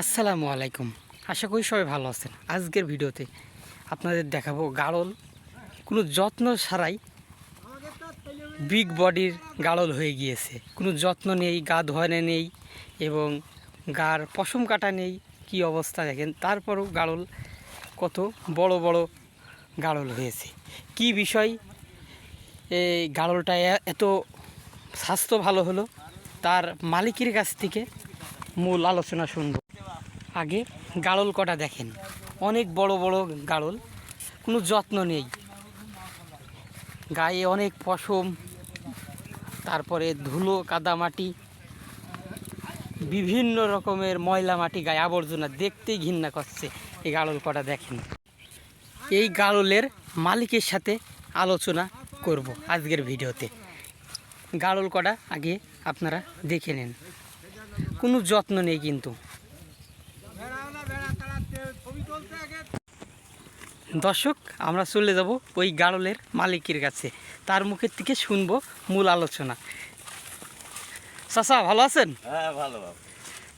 আসসালামু আলাইকুম। আশা করি সবাই ভালো আছেন। আজকের ভিডিওতে আপনাদের দেখাবো গাড়ল কোনো যত্ন ছাড়াই বিগ বডির গাড়ল হয়ে গিয়েছে। কোনো যত্ন নেই, গা ধোয়ানো নেই এবং গার পশম কাটা নেই। কি অবস্থা দেখেন? তারপরও গাড়ল কত বড় বড় গাড়ল হয়েছে। কি বিষয়? এই গাড়লটা এত স্বাস্থ্য ভালো হলো। তার মালিকের কাছ থেকে মূল আলোচনা শুনব। আগে গাড়ল কটা দেখেন? অনেক বড় বড় গাড়ল কোনো যত্ন নেই। গায়ে অনেক পশম, তারপরে ধুলো কাদামাটি বিভিন্ন রকমের ময়লা মাটি গায়ে আবর্জনা, দেখতেই ঘৃণা করছে এই গাড়ল কটা দেখেন। এই গাড়লের মালিকের সাথে আলোচনা করব আজকের ভিডিওতে। গাড়ল কটা আগে আপনারা দেখে নেন। কোনো যত্ন নেই কিন্তু। দর্শক আমরা চলে যাব ওই গাড়লের মালিকের কাছে। তার মুখের থেকে শুনব মূল আলোচনা। চাচা ভালো আছেন? হ্যাঁ ভালো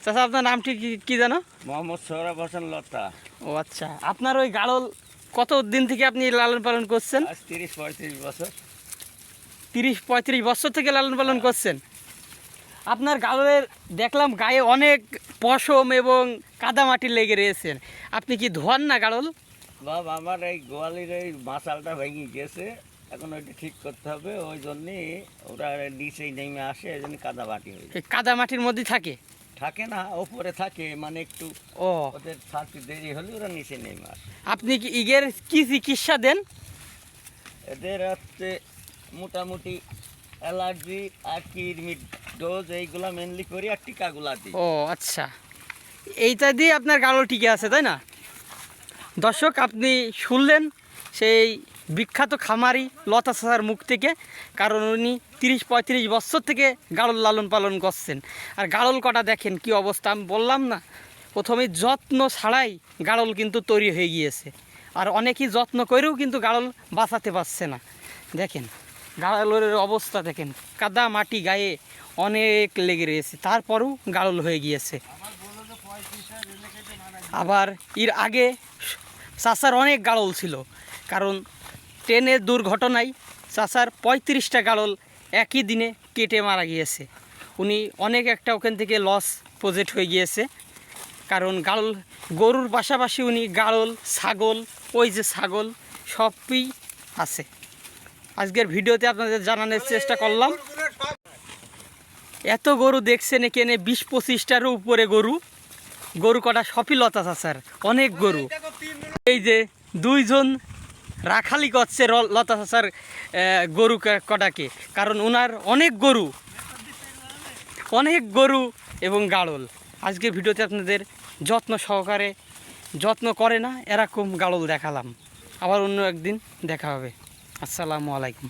চাচা আপনার নামটি কি কি জানো? মোহাম্মদ সৌরভ হোসেন লতা ও আচ্ছা আপনার ওই গাড়ল কত দিন থেকে আপনি লালন পালন করছেন? তিরিশ পঁয়ত্রিশ বছর। তিরিশ পঁয়ত্রিশ বছর থেকে লালন পালন করছেন? আপনার গালের দেখলাম গায়ে অনেক পশম এবং কাদামাটি লেগে রয়েছেন আপনি কি ধোয়ান না গাড়ল? বাবা আমার এই গোয়ালির এই মাসালটা ভেঙে গেছে। এখন ওইটা ঠিক করতে হবে ওই জন্যে ওরা নিচেই নেমে আসে এই জন্য কাদা বাটি হয়ে কাদামাটির মধ্যে থাকে? থাকে না ওপরে থাকে মানে একটু ও। ওদের থাকতে দেরি হলে ওরা নিচে নেমে আসে। আপনি কি ইগের কি চিকিৎসা দেন? এদের হচ্ছে মোটামুটি অ্যালার্জি আর কিরমিট ডোজ এইগুলা মেনলি করি আর টিকাগুলা দিই। ও আচ্ছা। এইটা দিয়ে আপনার গাড়ল টিকে আছে, তাই না? দর্শক, আপনি শুনলেন সেই বিখ্যাত খামারি লতা চাষার মুখ থেকে, কারণ উনি তিরিশ পঁয়ত্রিশ বছর থেকে গাড়ল লালন পালন করছেন। আর গাড়ল কটা দেখেন, কি অবস্থা? আমি বললাম না, প্রথমে যত্ন ছাড়াই গাড়ল কিন্তু তৈরি হয়ে গিয়েছে। আর অনেকেই যত্ন করেও কিন্তু গাড়ল বাঁচাতে পারছে না। দেখেন গাড়লের অবস্থা দেখেন, কাদা মাটি গায়ে অনেক লেগে রয়েছে, তারপরও গাড়ল হয়ে গিয়েছে। আবার এর আগে চাষার অনেক গাড়ল ছিল, কারণ ট্রেনের দুর্ঘটনায় চাষার পঁয়ত্রিশটা গাড়ল একই দিনে কেটে মারা গিয়েছে। উনি অনেক একটা ওখান থেকে লস প্রজেক্ট হয়ে গিয়েছে, কারণ গাড়ল গরুর পাশাপাশি উনি গাড়ল ছাগল, ওই যে ছাগল, সবই আছে। আজকের ভিডিওতে আপনাদের জানানোর চেষ্টা করলাম। এত গরু দেখছেন এখানে বিশ পঁচিশটারও উপরে গরু। গরু কটা সফি লতা অনেক গরু। এই যে দুইজন রাখালি করছে লতা চাষার গরু কটাকে। কারণ ওনার অনেক গরু। অনেক গরু এবং গাড়ল। আজকে ভিডিওতে আপনাদের যত্ন সহকারে যত্ন করে না, এরকম গাড়ল দেখালাম। আবার অন্য একদিন দেখা হবে। আসসালামু আলাইকুম।